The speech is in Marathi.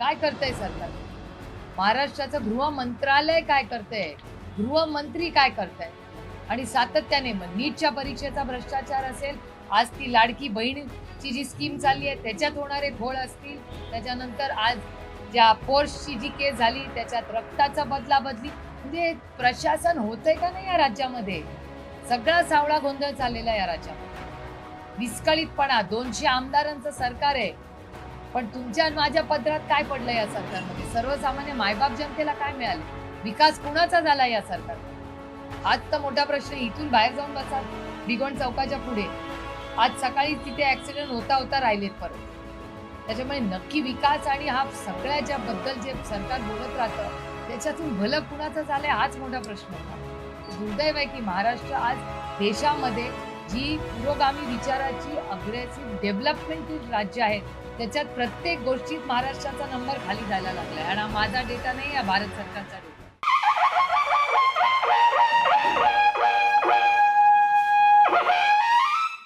काय करतंय सरकार? महाराष्ट्राचं गृह मंत्रालय काय करतंय? गृहमंत्री काय करताय? आणि सातत्याने मग नीटच्या परीक्षेचा भ्रष्टाचार असेल आज ती लाडकी बहिणीची जी स्कीम चालली आहे त्याच्यात होणारे घोळ असतील त्याच्यानंतर आज ज्या पोर्सची जी केस झाली त्याच्यात रक्ताचा बदला बदली. म्हणजे प्रशासन होतंय का नाही या राज्यामध्ये? सगळा सावळा गोंधळ चाललेला आहे या राज्यामध्ये. विस्कळीतपणा दोनशे आमदारांचं सरकार आहे. पण तुमच्या आणि माझ्या पदरात काय पडलं या सरकारमध्ये? सर्वसामान्य मायबाप जनतेला काय मिळाले? विकास कुणाचा झाला या सरकारमध्ये? आज तर मोठा प्रश्न इथून बाहेर जाऊन बसा. भिगवण चौकाच्या पुढे. आज सकाळी तिथे ऍक्सिडेंट होता होता राहिलेत परत. त्याच्यामुळे नक्की विकास आणि हा सगळ्याच्या बद्दल जे सरकार बोलत राहतं त्याच्यातून भलं कुणाचं झालंय हाच मोठा प्रश्न होता. दुर्दैव आहे की महाराष्ट्र आज देशामध्ये जी पुरोगामी विचाराची अग्रेसिव्ह डेव्हलपमेंट राज्य आहे. त्याच्यात प्रत्येक गोष्टीत महाराष्ट्राचा नंबर खाली जायला लागलाय. आणि माझा डेटा नाही या भारत सरकारचा डेटा